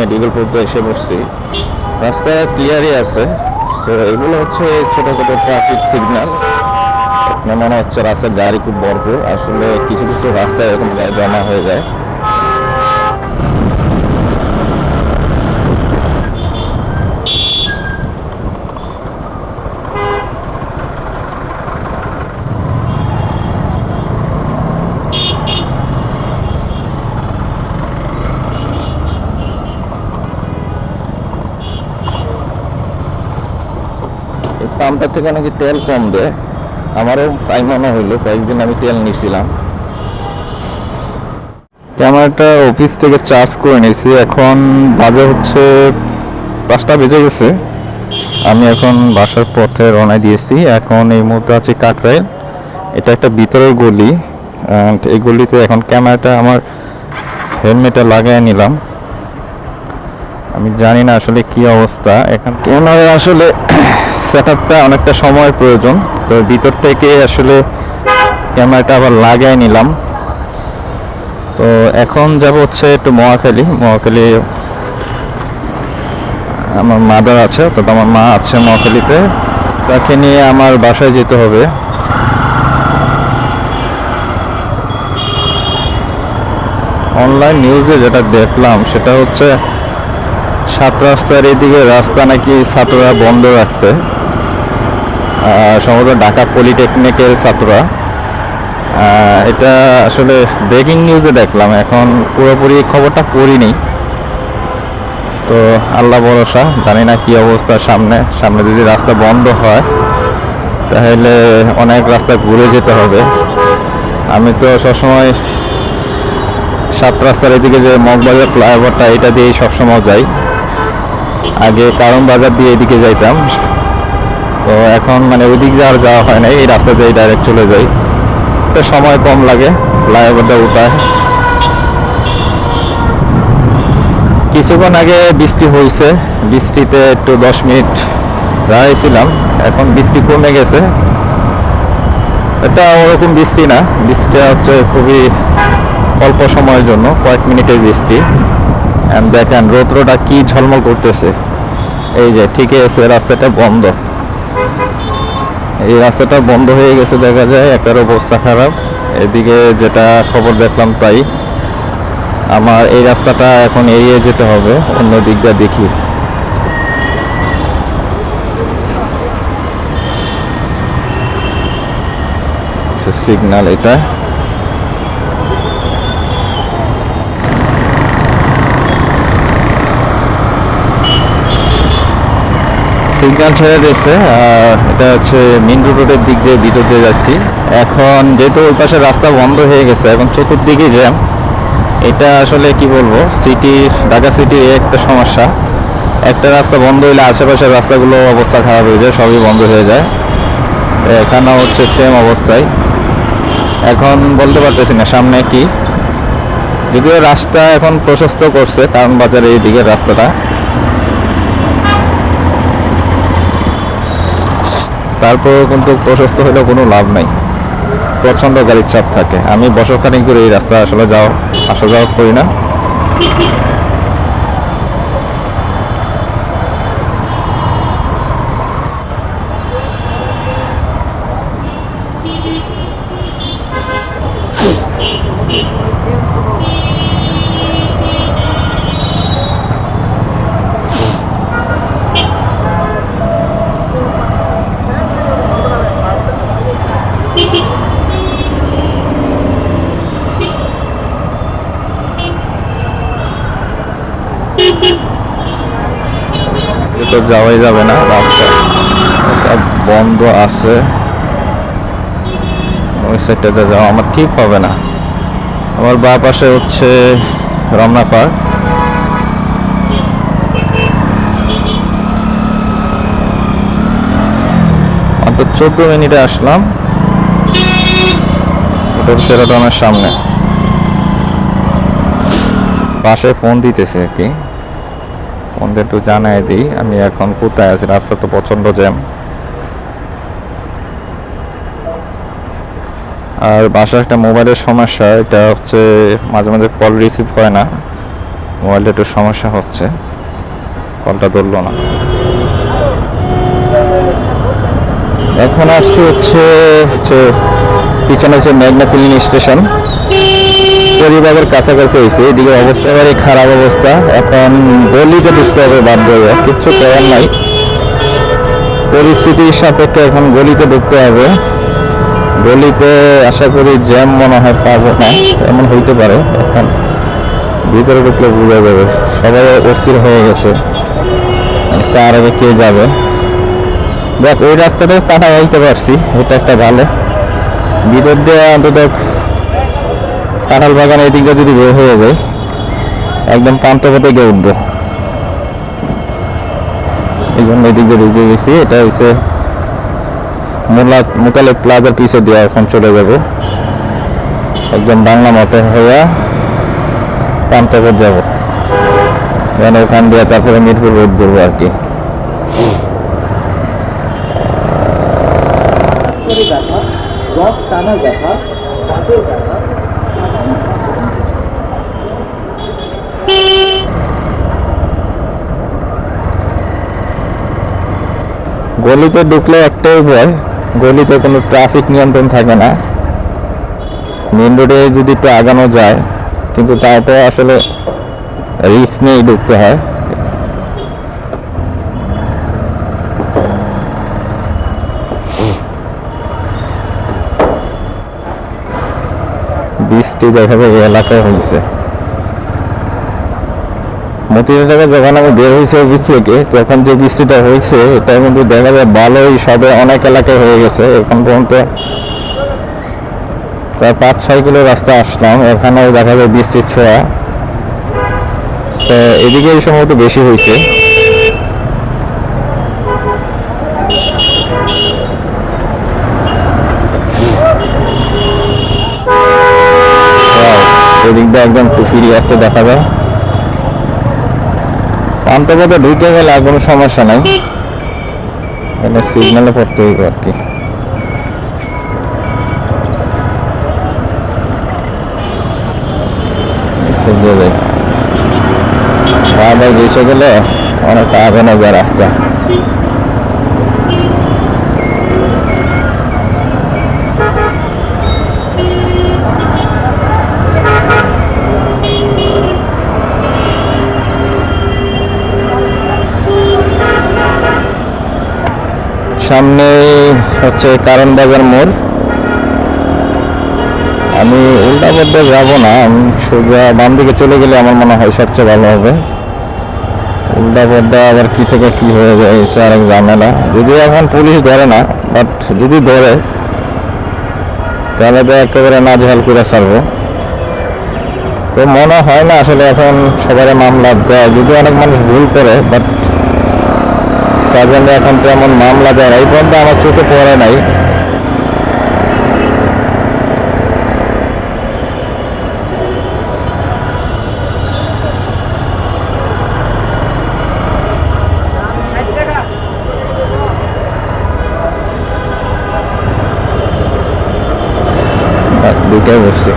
Medical পড়তে এসে বসছি রাস্তা ক্লিয়ারই আছে। তো এগুলো হচ্ছে ছোটখাটো ট্রাফিক সিগন্যাল মনে হচ্ছে রাস্তার গাড়ি খুব বড় আসলে কিছু কিছু রাস্তায় এরকম জমা হয়ে যায়। এই থেকে নাকি তেল কম দেয়। আমারও তাই মনে হইল, কয়েকদিন আমি তেল নিয়েছিলাম ক্যামেরাটা অফিস থেকে চার্জ করে নিয়েছি। এখন বাজে হচ্ছে পাঁচটা বেজে গেছে। আমি এখন বাসার পথে রওনা দিয়েছি। এখন এই মুহূর্তে আছি কাকরাইল। এটা একটা ভিতরের গলি। এই গলিতে এখন ক্যামেরাটা আমার হেলমেটে লাগাই নিলাম। আমি জানি না আসলে কি অবস্থা। এখন ক্যামেরা আসলে সেট অনেকটা সময়ের প্রয়োজন। তো ভিতর থেকে আসলে ক্যামেরাটা আবার লাগাই নিলাম। তো এখন যাব হচ্ছে একটু মহাখালী। মহাখালী, আমার মাদার আছে তো আমার মা আছে মহাখালীতে। তাকে নিয়ে আমার বাসায় যেতে হবে। অনলাইন নিউজে যেটা দেখলাম, সেটা হচ্ছে সাত রাস্তার এদিকে রাস্তা নাকি ছাত্ররা বন্ধ রাখছে। সম্ভবত ঢাকা পলিটেকনিকের ছাত্ররা। এটা আসলে ব্রেকিং নিউজে দেখলাম, এখন পুরোপুরি খবরটা পড়িনি। তো আল্লাহ ভরসা, জানি না কি অবস্থা সামনে সামনে যদি রাস্তা বন্ধ হয়, তাহলে অনেক রাস্তা ঘুরে যেতে হবে। আমি তো সবসময় সাত রাস্তার এদিকে যে মগবাজার ফ্লাইওভারটা, এটা দিয়েই সবসময় যাই। আগে কারণ বাজার দিয়ে এদিকে যাইতাম। তো এখন মানে ওইদিক দিয়ে আর যাওয়া হয় না, এই রাস্তা দিয়ে ডাইরেক্ট চলে যাই। তো সময় কম লাগে, ফ্লাইওভারটা উঠায়। কিছুক্ষণ আগে বৃষ্টি হয়েছে বৃষ্টিতে একটু দশ মিনিট দাঁড়াইছিলাম, এখন বৃষ্টি কমে গেছে। এটা ওরকম বৃষ্টি না বৃষ্টিটা হচ্ছে খুবই অল্প সময়ের জন্য, কয়েক মিনিটের বৃষ্টি। দেখেন, রৌদ্রটা কি ঝলমল করতেছে। এই যে ঠিকই আছে, রাস্তাটা বন্ধ। এই রাস্তাটা বন্ধ হয়ে গেছে, দেখা যায়। একটার অবস্থা খারাপ। এদিকে যেটা খবর দেখলাম তাই। আমার এই রাস্তাটা এখন এড়িয়ে যেতে হবে, অন্য দিকটা দেখি। সিগন্যাল এটা। সিগন্যাল ছেড়ে দিয়েছে এটা হচ্ছে মেন রোডের দিক দিয়ে ভিতর দিয়ে যাচ্ছি। এখন যেহেতু ওই পাশে রাস্তা বন্ধ হয়ে গেছে, এখন চতুর্দিকে জ্যাম। এটা আসলে কি বলব সিটির ঢাকা সিটির একটা সমস্যা। একটা রাস্তা বন্ধ হইলে আশেপাশের রাস্তাগুলো অবস্থা খারাপ হয়ে যায়, সবই বন্ধ হয়ে যায়। এখানেও হচ্ছে সেম অবস্থায় এখন বলতে পারতেছি না সামনে কি। যদিও রাস্তা এখন প্রশস্ত করছে, কারণ বাজারের এই দিকের রাস্তাটা। তারপরেও কিন্তু প্রশস্ত হলেও কোনো লাভ নাই। প্রচণ্ড গাড়ির চাপ থাকে। আমি বছরখানি ধরে এই রাস্তা আসলে যাওয়া আসা যাওয়া করি না। তো যাওয়াই যাবে না, রাস্তা। বন্ধ আছে। ওই সাইডটাতে যাওয়া আমার ঠিক হবে না। আমার বা পাশে হচ্ছে রমনা পার্ক। চোদ্দ মিনিটে আসলাম। হোটেল সেরাটনের সামনে। পাশে ফোন দিতেছে আর কি। ফোনটা একটু জানাই দিই, আমি এখন কোথায় আছি? রাস্তা তো প্রচণ্ড জ্যাম। আর বাসায় একটা মোবাইলের সমস্যা, এটা হচ্ছে মাঝে মাঝে কল রিসিভ হয় না। মোবাইলটা একটু সমস্যা হচ্ছে। কলটা ধরলো না। এখন আসছি হচ্ছে হচ্ছে পিছনে হচ্ছে মেঘনা ফিলিং স্টেশন। পরিবারের কাছাকাছি হয়েছে, এদিকে অবস্থা এবারে খারাপ অবস্থা। এখন গলিতে ঢুকতে হবে বাধ্য হয়ে কিচ্ছু করার নাই। পরিস্থিতির সাপেক্ষে এখন গলিতে ঢুকতে হবে। গলিতে আশা করি জ্যাম মনে হয় পাবো না, এমন হইতে পারে, এখন ভিতরে ঢুকলে বোঝা যাবে। সবাই অস্থির হয়ে গেছে। কার আগে কে যাবে। দেখ, ওই রাস্তাটা কাটা যাইতে পারছি, এটা একটা ভালো। ভিতর দিয়ে অন্তত কাঁঠাল বাগান এই দিকটা যদি বের হয়ে যায়, একদম প্রান্ত পথে গিয়ে উঠবো। এই জন্য এই দিক দিয়ে ঢুকে গেছি। এটা হচ্ছে মোলা মোকালে প্লাজার পিছে দিয়ে এখন চলে যাব। একদম বাংলা মতো হয়ে প্রান্তপথ যাব। মানে ওখান দিয়ে তারপরে মিরপুর রোড করব আর কি। রথ টানা ব্যথা গলিতে ঢুকলে একটাই ভয়, গলিতে কোনো ট্রাফিক নিয়ন্ত্রণ থাকে না। মেন রোডে যদি একটু আগানো যায়, কিন্তু তাও তো আসলে রিস্ক নিয়েই ঢুকতে হয়। বৃষ্টি দেখা যায়, এলাকায় হয়েছে। মতির থেকে যখন আমি বের হয়েছে অফিস থেকে তখন যে বৃষ্টিটা হয়েছে এটা কিন্তু দেখা যায় ভালোই সবে অনেক এলাকায় হয়ে গেছে। এখন পর্যন্ত প্রায় পাঁচ ছয় কিলো রাস্তা আসলাম। এখানেও দেখা যায় বৃষ্টির ছোঁয়া। তো এদিকে এই সময় তো বেশি হয়েছে। Wow, এদিক দিয়ে একদম পুকুরি আছে দেখা যায়। পান্তপথে ঢুকে গেলে আর কোনো সমস্যা নাই। এখানে সিগনালে পড়তে হইব আর কি। বারবার বেসে গেলে অনেক আগে না যায় রাস্তা। সামনে হচ্ছে কারণ বাজার মোড়। আমি উল্টা পথে যাব না, আমি সোজা বাম দিকে চলে গেলে আমার মনে হয় সবচেয়ে ভালো হবে। উল্টা পথটা আবার কি থেকে কি হয়ে যায় এসে আরেক ঝামেলা। যদি এখন পুলিশ ধরে না বাট যদি ধরে, তাহলে তো একেবারে নাজেহাল করে ছাড়বো। তো মনে হয় না আসলে এখন সবার মামলা দেয় যদি অনেক মানুষ ভুল করে বাট সার্জেন্টরা এখন তেমন মামলা দেয় না। এই পর্যন্ত আমার চোখে পড়ে নাই। বাট দুটাই বসছে।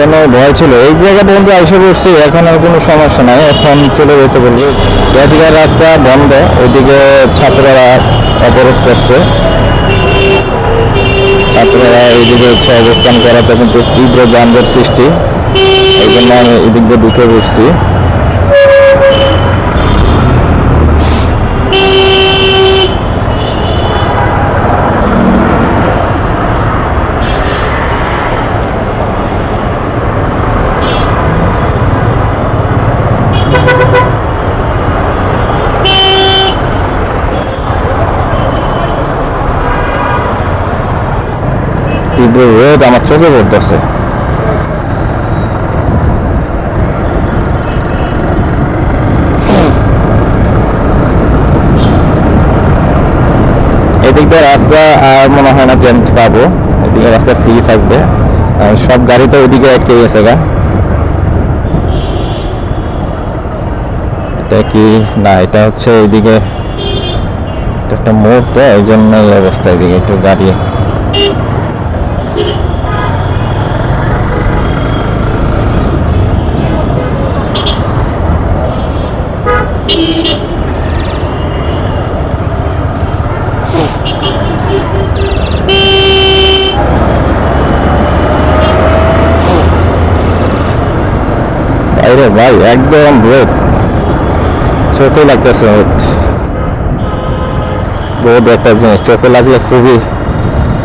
কেন ভয় ছিল? এই জায়গা পর্যন্ত এসে বসছি এখন আর কোনো সমস্যা নাই। এখন চলে যেতে বলি এদিকে রাস্তা বন্ধ, ওইদিকে ছাত্ররা অবরোধ করছে। ছাত্ররা এইদিকে অবস্থান করাতে কিন্তু তীব্র যানজট সৃষ্টি। এই জন্য আমি এদিক দিয়ে ঢুকে বসছি তীব্র রোদ আমার চোখে পড়তেছে এদিক রাস্তা, আর মনে হয় না জ্যাম পাবো। এদিকে রাস্তা ফ্রি থাকবে। সব গাড়ি তো ওইদিকে আটকে গেছে গা। এটা কি? না, এটা হচ্ছে এইদিকে এটা একটা মোড় তো এই জন্য অবস্থা এদিকে একটু গাড়ি। বাইরে ভাই, একদম রোদ চোখে লাগতেছে রোদ রোদ একটা জিনিস, চোখে লাগলে খুবই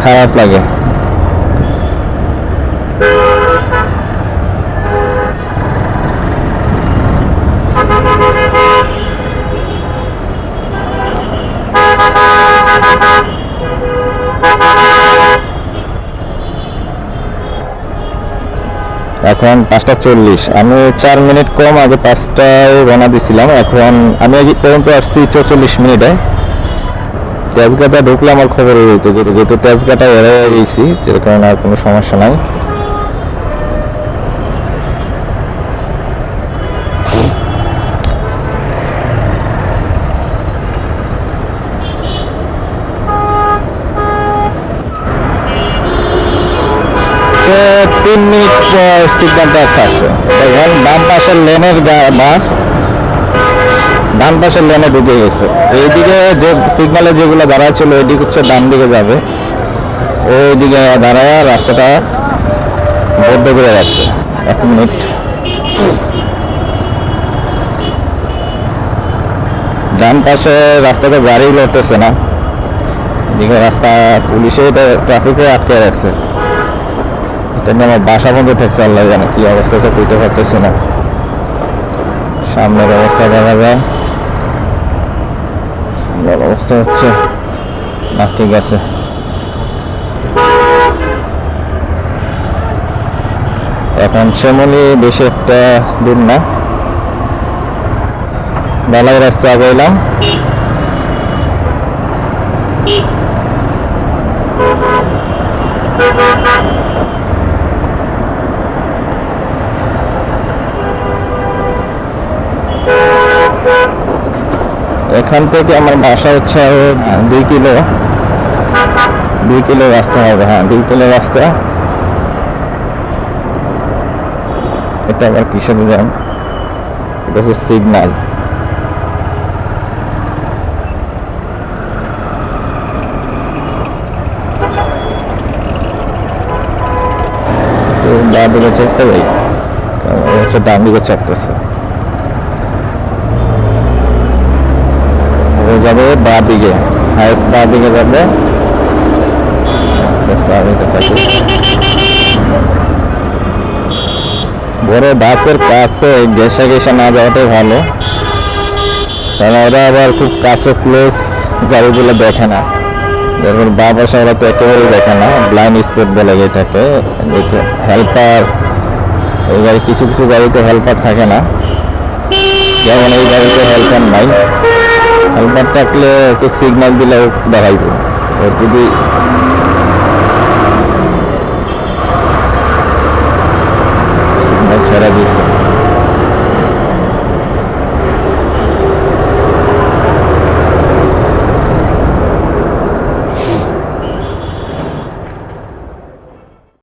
খারাপ লাগে। এখন পাঁচটা চল্লিশ। আমি চার মিনিট কম, আগে পাঁচটায় রওনা দিছিলাম। এখন আমি আগে পর্যন্ত আসছি চৌচল্লিশ মিনিটে। তেজগাটা ঢুকলে আমার খবর যেত যেহেতু তেজগাটা এড়াই গেছি যার কারণে আর কোনো সমস্যা নাই। পর সিগন্যালটা ছাড়ছে দেখেন বাম পাশের লেনের বাস ডান পাশের লেনে ঢুকে গেছে। এইদিকে যে সিগন্যালে যেগুলো দাঁড়ায় ছিল ওইদিকে হচ্ছে ডান দিকে যাবে। ওইদিকে দাঁড়ায় রাস্তাটা বদ্ধ করে যাচ্ছে এক মিনিট। ডান পাশে রাস্তাতে গাড়ি লড়তেছে না। এদিকে রাস্তা পুলিশে ট্রাফিকে আটকে রাখছে। নিয়ে আমার বাসা বন্ধ থাকছে, আল্লাহ জানে কি অবস্থা তো বুঝতে পারতেছি না। সামনের অবস্থা দেখা যায়। সামনের অবস্থা হচ্ছে, না, ঠিক আছে। এখন শ্যামলি বেশি একটা দূর না। বেলায় রাস্তা আগাইলাম। এখান থেকে আমার বাসা হচ্ছে দুই কিলো দুই কিলো রাস্তা হবে হ্যাঁ দুই কিলো রাস্তা। এটা আবার কিসের জ্যাম এটা হচ্ছে সিগনাল। ডান দিকে চেপতে ভাই হচ্ছে ডান দিকে চাপতেছে যাবে বা দিকে। হাইস্ট বা দিকে যাবে। থাকি। বড় বাসের কাছে গেসা গেসা না যাওয়াটাই ভালো। কারণ ওরা আবার খুব কাছে ক্লোজ গাড়িগুলো দেখে না। যেমন বা বাসা ওরা তো একেবারেই দেখে না। ব্লাইন্ড স্পট বলে এটাকে। হেল্পার এই গাড়ি, কিছু কিছু গাড়িতে হেল্পার থাকে না। যেমন এই গাড়িতে হেল্পার নাই। হেলমেট থাকলে ওকে সিগন্যাল দিলে ও দাঁড়াইব ওর যদি